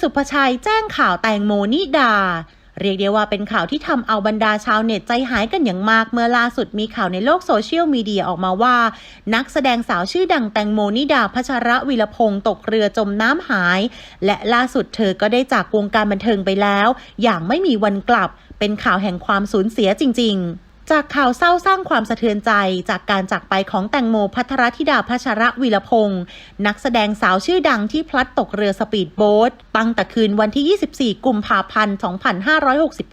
สุภชัยแจ้งข่าวแตงโมนิดา เรียกได้ว่าเป็นข่าวที่ทำเอาบรรดาชาวเน็ตใจหายกันอย่างมาก เมื่อล่าสุดมีข่าวในโลกโซเชียลมีเดียออกมาว่า นักแสดงสาวชื่อดังแตงโมนิดาพัชระวิรพงศ์ตกเรือจมน้ำหาย และล่าสุดเธอก็ได้จากวงการบันเทิงไปแล้ว อย่างไม่มีวันกลับ เป็นข่าวแห่งความสูญเสียจริง ๆ จากข่าวเศร้าสร้างความสะเทือนใจจากการจากไปของแตงโมพัทรธิดาพัชระวิรพงศ์นักแสดงสาวชื่อดังที่พลัดตกเรือสปีดโบ๊ทตั้งแต่คืนวันที่ 24 กุมภาพันธ์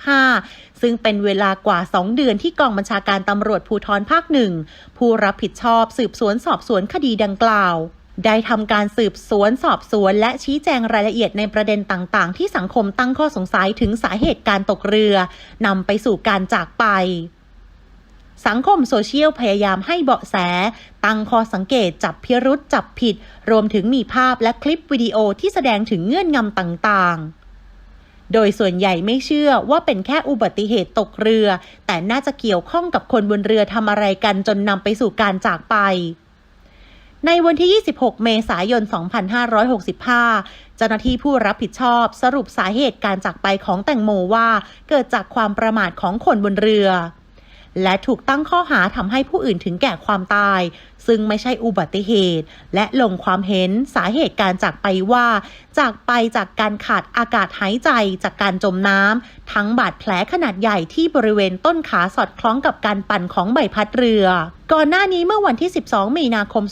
2565 ซึ่งเป็นเวลากว่า 2 เดือนที่กองบัญชาการตำรวจภูธรภาคหนึ่งผู้รับผิดชอบสืบสวนสอบสวนคดีดังกล่าวได้ทำการสืบสวนสอบสวน และชี้แจงรายละเอียดในประเด็นต่างๆ ที่สังคมตั้งข้อสงสัยถึงสาเหตุการตกเรือนำไปสู่การจากไป สังคมโซเชียลพยายามให้เบาะแส ตั้งข้อสังเกตจับพิรุษจับผิด รวมถึงมีภาพและคลิปวิดีโอที่แสดงถึงเงื่อนงำต่างๆ โดยส่วนใหญ่ไม่เชื่อว่าเป็นแค่อุบัติเหตุตกเรือ แต่น่าจะเกี่ยวข้องกับคนบนเรือทำอะไรกันจนนำไปสู่การจากไปในวันที่ 26 เมษายน 2565 เจ้าหน้าที่ผู้รับผิดชอบสรุปสาเหตุการจากไปของแตงโมว่า เกิดจากความประมาทของคนบนเรือ และถูกตั้งข้อหาทำให้ผู้อื่นถึงแก่ความตาย ซึ่งไม่ใช่อุบัติเหตุ และลงความเห็นสาเหตุการจากไปว่า จากไปจากการขาดอากาศหายใจจากการจมน้ำทั้งบาดแผลขนาดใหญ่ที่บริเวณต้นขาสอดคล้องกับการปั่นของใบพัดเรือ ก่อนหน้านี้เมื่อวันที่ 12 มีนาคม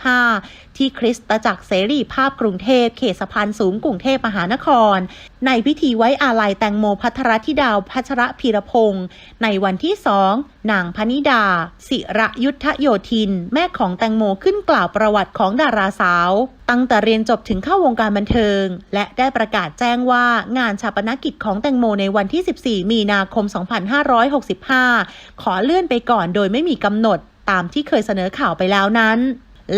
2565 ที่คริสตจักรเสรีภาพกรุงเทพ เขตสะพานสูงกรุงเทพมหานคร ในพิธีไว้อาลัยแตงโมพัทรธิดาวพัชระพีรพงศ์ในวันที่สองนางพนิดาศิระยุทธโยธิน แม่ของแตงโมขึ้นกล่าวประวัติของดาราสาวตั้งแต่เรียนจบถึงเข้าวงการบันเทิง และได้ประกาศแจ้งว่างานชาปนกิจของแตงโมในวันที่ 14 มีนาคม 2565 ขอเลื่อนไปก่อนโดยไม่มีกำหนดตามที่เคยเสนอข่าวไปแล้วนั้น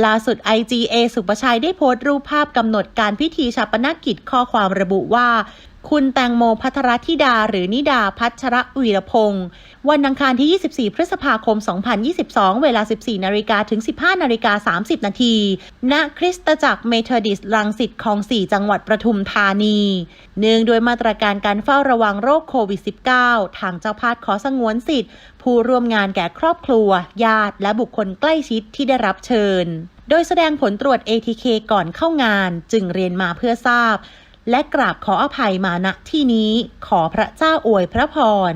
ล่าสุด IGA สุประชัยได้โพสต์รูปภาพกำหนดการพิธีชาปนกิจข้อความระบุว่า คุณแตงโมพัทรธิดา หรือนิดาพัชระวีรพงศ์วันอังคารที่ 24 พฤษภาคม 2022 เวลา 14 นาฬิกาถึง 15 นาฬิกา 30 นาที ณ คริสตจักรเมทอดิสลังสิตคลอง 4 จังหวัดประทุมธานี เนื่องด้วยมาตรการการเฝ้าระวังโรคโควิด -19 ทางเจ้าภาพขอสงวนสิทธิ์ ผู้ร่วมงานแก่ครอบครัว ญาติ และบุคคลใกล้ชิดที่ได้รับเชิญ โดยแสดงผลตรวจ ATK ก่อนเข้างาน จึงเรียนมาเพื่อทราบ และกราบขออภัยมาณที่นี้ขอพระเจ้าอวยพระพร